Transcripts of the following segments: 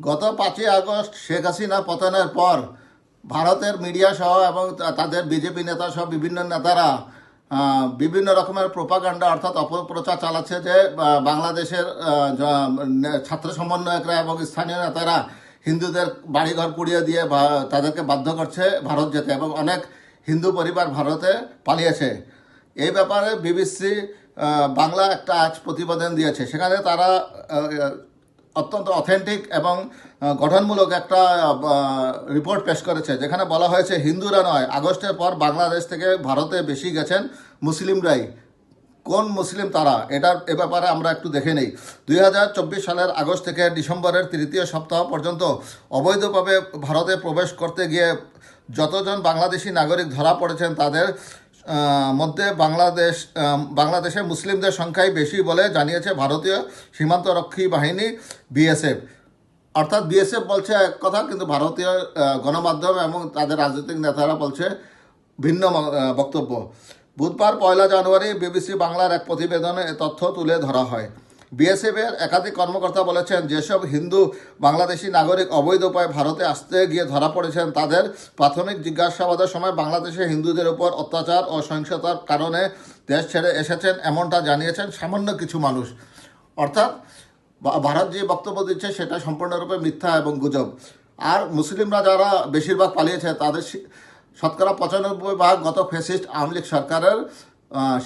গত পাঁচই আগস্ট শেখ হাসিনা পতনের পর ভারতের মিডিয়া সহ এবং তাদের বিজেপি নেতা সহ বিভিন্ন নেতারা বিভিন্ন রকমের প্রোপাগান্ডা অর্থাৎ অপপ্রচার চালাচ্ছে যে বাংলাদেশের ছাত্র সমন্বয়করা এবং স্থানীয় নেতারা হিন্দুদের বাড়িঘর পুড়িয়ে দিয়ে তাদেরকে বাধ্য করছে ভারত যেতে এবং অনেক হিন্দু পরিবার ভারতে পালিয়েছে। এই ব্যাপারে বিবিসি বাংলা একটা আজ প্রতিবেদন দিয়েছে। সেখানে তারা অত্যন্ত অথেন্টিক এবং গঠনমূলক একটা রিপোর্ট পেশ করেছে, যেখানে বলা হয়েছে হিন্দুরা নয়, আগস্টের পর বাংলাদেশ থেকে ভারতে বেশি গেছেন মুসলিমরাই। কোন মুসলিম তারা? এটার এ ব্যাপারে আমরা একটু দেখে নেই। দুই হাজার চব্বিশ সালের আগস্ট থেকে ডিসেম্বরের তৃতীয় সপ্তাহ পর্যন্ত অবৈধভাবে ভারতে প্রবেশ করতে গিয়ে যতজন বাংলাদেশি নাগরিক ধরা পড়েছেন তাদের মধ্যে বাংলাদেশ বাংলাদেশে মুসলিমদের সংখ্যাই বেশি বলে জানিয়েছে ভারতীয় সীমান্তরক্ষী বাহিনী বিএসএফ। অর্থাৎ বিএসএফ বলছে এক কথা, কিন্তু ভারতীয় গণমাধ্যম এবং তাদের রাজনৈতিক নেতারা বলছে ভিন্ন বক্তব্য। বুধবার পয়লা জানুয়ারি বিবিসি বাংলার এক প্রতিবেদনে তথ্য তুলে ধরা হয়। বিএসএফের একাধিক কর্মকর্তা বলেছেন, যেসব হিন্দু বাংলাদেশি নাগরিক অবৈধ উপায়ে ভারতে আসতে গিয়ে ধরা পড়েছেন, তাদের প্রাথমিক জিজ্ঞাসাবাদের সময় বাংলাদেশে হিন্দুদের উপর অত্যাচার ও সহিংসতার কারণে দেশ ছেড়ে এসেছেন এমনটা জানিয়েছেন সামান্য কিছু মানুষ। অর্থাৎ ভারত যে বক্তব্য দিচ্ছে সেটা সম্পূর্ণরূপে মিথ্যা এবং গুজব। আর মুসলিমরা যারা বেশিরভাগ পালিয়েছে, তাদের শতকরা পঁচানব্বই ভাগ গত ফেসিস্ট আওয়ামী লীগ সরকারের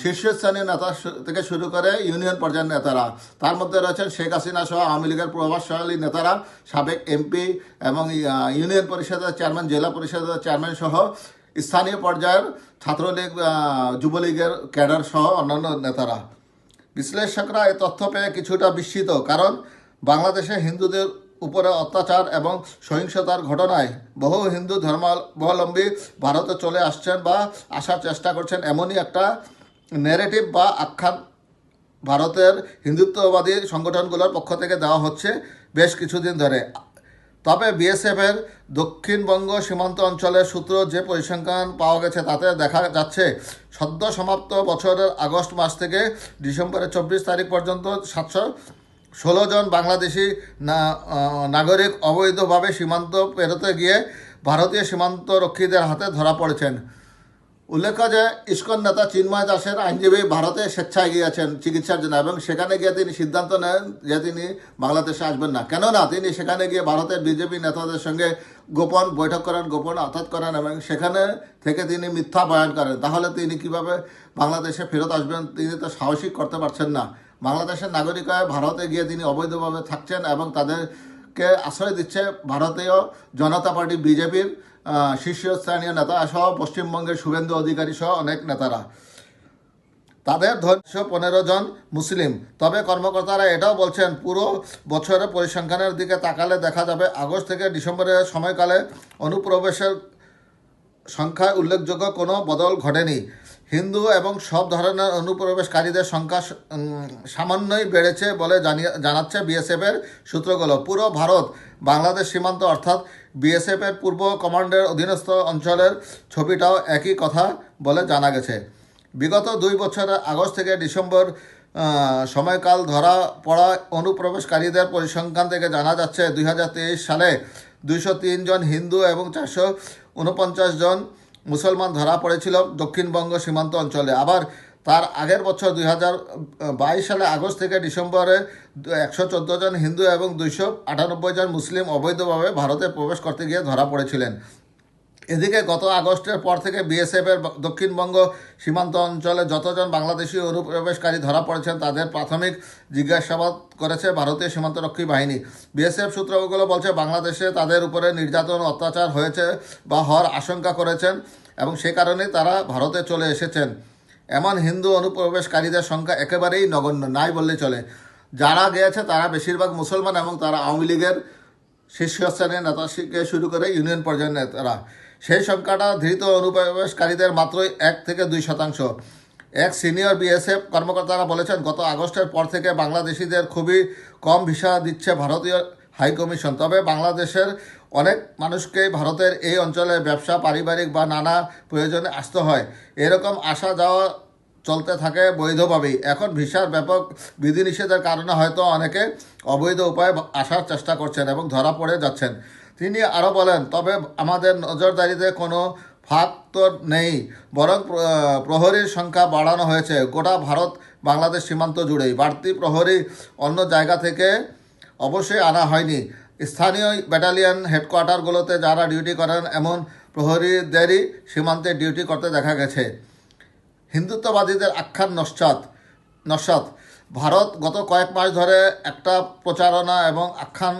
শীর্ষস্থানীয় নেতা থেকে শুরু করে ইউনিয়ন পর্যায়ের নেতারা। তার মধ্যে রয়েছেন শেখ হাসিনা সহ আওয়ামী লীগের প্রভাবশালী নেতারা, সাবেক এমপি এবং ইউনিয়ন পরিষদের চেয়ারম্যান, জেলা পরিষদের চেয়ারম্যান সহ স্থানীয় পর্যায়ের ছাত্রলীগ যুবলীগের ক্যাডার সহ অন্যান্য নেতারা। বিশ্লেষকরা এই তথ্য পেয়ে কিছুটা বিস্মিত, কারণ বাংলাদেশে হিন্দুদের উপরে অত্যাচার এবং সহিংসতার ঘটনায় বহু হিন্দু ধর্মাবলম্বী ভারতে চলে আসছেন বা আসার চেষ্টা করছেন এমনই একটা নেরেটিভ বা আখ্যান ভারতের হিন্দুত্ববাদী সংগঠনগুলোর পক্ষ থেকে দেওয়া হচ্ছে বেশ কিছুদিন ধরে। তবে বিএসএফের দক্ষিণবঙ্গ সীমান্ত অঞ্চলের সূত্র যে পরিসংখ্যান পাওয়া গেছে, তাতে দেখা যাচ্ছে সদ্য সমাপ্ত বছরের আগস্ট মাস থেকে ডিসেম্বরের চব্বিশ তারিখ পর্যন্ত সাতশো ষোলো জন বাংলাদেশি নাগরিক অবৈধভাবে সীমান্ত পেরোতে গিয়ে ভারতীয় সীমান্ত রক্ষীদের হাতে ধরা পড়েছেন। উল্লেখ্য যে ইস্কন নেতা চিন্ময় দাসের আইনজীবী ভারতে স্বেচ্ছায় গিয়েছেন চিকিৎসার জন্য এবং সেখানে গিয়ে তিনি সিদ্ধান্ত নেন যে তিনি বাংলাদেশে আসবেন না। কেননা তিনি সেখানে গিয়ে ভারতের বিজেপি নেতাদের সঙ্গে গোপন বৈঠক করেন, গোপন আঘাত করেন এবং সেখানে থেকে তিনি মিথ্যা বয়ান করেন। তাহলে তিনি কীভাবে বাংলাদেশে ফেরত আসবেন? তিনি তো সাহসিক করতে পারছেন না। বাংলাদেশের নাগরিক হয়ে ভারতে গিয়ে তিনি অবৈধভাবে থাকছেন এবং তাদেরকে আশ্রয় দিচ্ছে ভারতীয় জনতা পার্টি, বিজেপির। শীর্ষস্থানীয় নেতা সহ পশ্চিমবঙ্গের শুভেন্দু অধিকারী সহ অনেক নেতারা। তাদের ধৈর্য পনেরো জন মুসলিম। তবে কর্মকর্তারা এটাও বলছেন, পুরো বছরের পরিসংখ্যানের দিকে তাকালে দেখা যাবে আগস্ট থেকে ডিসেম্বরের সময়কালে অনুপ্রবেশের সংখ্যায় উল্লেখযোগ্য কোনো বদল ঘটেনি। হিন্দু এবং সব ধরনের অনুপ্রবেশকারীদের সংখ্যা সামান্যই বেড়েছে বলে জানিয়ে, জানাচ্ছে বিএসএফের সূত্রগুলো। পুরো ভারত বাংলাদেশ সীমান্ত অর্থাৎ বিএসএফের পূর্ব কমান্ডের অধীনস্থ অঞ্চলের ছবিটাও একই কথা বলে জানা গেছে। বিগত দুই বছরের আগস্ট থেকে ডিসেম্বর সময়কাল ধরা পড়া অনুপ্রবেশকারীদের পরিসংখ্যান থেকে জানা যাচ্ছে, দুই হাজার তেইশ সালে দুইশো জন হিন্দু এবং চারশো উনপঞ্চাশ জন মুসলমান ধরা পড়েছিল দক্ষিণবঙ্গ সীমান্ত অঞ্চলে। আবার তার আগের বছর দুই হাজার বাইশ সালে আগস্ট থেকে ডিসেম্বরে একশো চোদ্দ জন হিন্দু এবং দুইশো আটানব্বই জন মুসলিম অবৈধভাবে ভারতে প্রবেশ করতে গিয়ে ধরা পড়েছিলেন। এদিকে গত আগস্টের পর থেকে বিএসএফের দক্ষিণবঙ্গ সীমান্ত অঞ্চলে যতজন বাংলাদেশি অনুপ্রবেশকারী ধরা পড়েছেন, তাদের প্রাথমিক জিজ্ঞাসাবাদ করেছে ভারতীয় সীমান্তরক্ষী বাহিনী। বিএসএফ সূত্রগুলো বলছে, বাংলাদেশে তাদের উপরে নির্যাতন, অত্যাচার হয়েছে বা হওয়ার আশঙ্কা করেছেন এবং সে কারণেই তারা ভারতে চলে এসেছেন। এমন হিন্দু অনুপ্রবেশকারীদের সংখ্যা একেবারেই নগণ্য, নাই বললে চলে। যারা গিয়েছে তারা বেশিরভাগ মুসলমান এবং তারা আওয়ামী লীগের শীর্ষস্থানীয় নেতা থেকে শুরু করে ইউনিয়ন পর্যায়ের নেতারা। সেই সংখ্যাটা ধৃত অনুপ্রবেশকারীদের মাত্রই এক থেকে দুই শতাংশ। এক সিনিয়র বিএসএফ কর্মকর্তারা বলেছেন, গত আগস্টের পর থেকে বাংলাদেশিদের খুবই কম ভিসা দিচ্ছে ভারতীয় হাইকমিশন। তবে বাংলাদেশের অনেক মানুষকেই ভারতের এই অঞ্চলে ব্যবসা, পারিবারিক বা নানা প্রয়োজনে আসতে হয়। এরকম আসা যাওয়া চলতে থাকে বৈধভাবেই। এখন ভিসার ব্যাপক বিধিনিষেধের কারণে হয়তো অনেকে অবৈধ উপায়ে আসার চেষ্টা করছেন এবং ধরা পড়ে যাচ্ছেন। তিনি আরও বলেন, তবে আমাদের নজরদারিতে কোনো ফাঁক তো নেই, বরং প্রহরীর সংখ্যা বাড়ানো হয়েছে। গোটা ভারত বাংলাদেশ সীমান্ত জুড়েই। বাড়তি প্রহরী অন্য জায়গা থেকে অবশ্যই আনা হয়নি। স্থানীয় ব্যাটালিয়ন হেডকোয়ার্টারগুলোতে যারা ডিউটি করেন, এমন প্রহরীদেরই সীমান্তে ডিউটি করতে দেখা গেছে। হিন্দুত্ববাদীদের আখ্যান নস্বাত নস্বাত ভারত গত কয়েক মাস ধরে একটা প্রচারণা এবং আখ্যান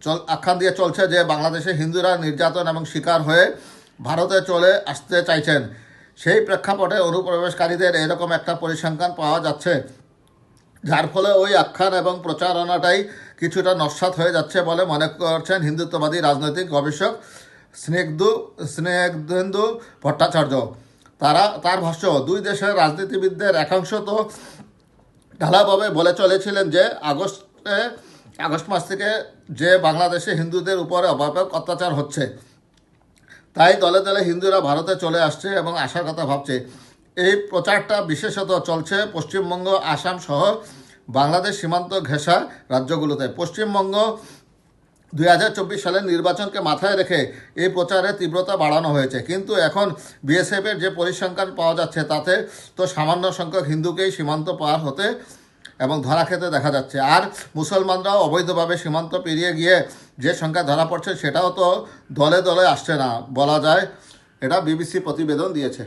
চল- আখ্যান দিয়ে চলছে যে বাংলাদেশে হিন্দুরা নির্যাতন এবং শিকার হয়ে ভারতে চলে আসতে চাইছেন। সেই প্রেক্ষাপটে অনুপ্রবেশকারীদের এরকম একটা পরিসংখ্যান পাওয়া যাচ্ছে। যার ফলে ওই আখ্যান এবং প্রচারণাটাই কিছুটা নস্বাত হয়ে যাচ্ছে বলে মনে করছেন হিন্দুত্ববাদী রাজনৈতিক গবেষক স্নেগ্ধু স্নেগ্ধেন্দু ভট্টাচার্য। তারা, তার ভাষ্য, দুই দেশের রাজনীতিবিদদের একাংশ তো ঢালাভাবে বলে চলেছিলেন যে আগস্টে আগস্ট মাস থেকে যে বাংলাদেশে হিন্দুদের উপরে অব্যাপক অত্যাচার হচ্ছে, তাই দলে দলে হিন্দুরা ভারতে চলে আসছে এবং আসার কথা ভাবছে। এই প্রচারটা বিশেষত চলছে পশ্চিমবঙ্গ, আসাম সহ বাংলাদেশ সীমান্ত ঘেঁষা রাজ্যগুলোতে। পশ্চিমবঙ্গ দুই হাজার চব্বিশ সালের নির্বাচনকে মাথায় রেখে এই প্রচারের তীব্রতা বাড়ানো হয়েছে। কিন্তু এখন বিএসএফের যে পরিসংখ্যান পাওয়া যাচ্ছে, তাতে তো সামান্য সংখ্যক হিন্দুকেই সীমান্ত পার হতে এবং ধরা খেতে দেখা যাচ্ছে। আর মুসলমানরাও অবৈধভাবে সীমান্ত পেরিয়ে গিয়ে যে সংখ্যা ধরা পড়ছে, সেটাও তো দলে দলে আসছে না, বলা যায়। এটা বিবিসি প্রতিবেদন দিয়েছে।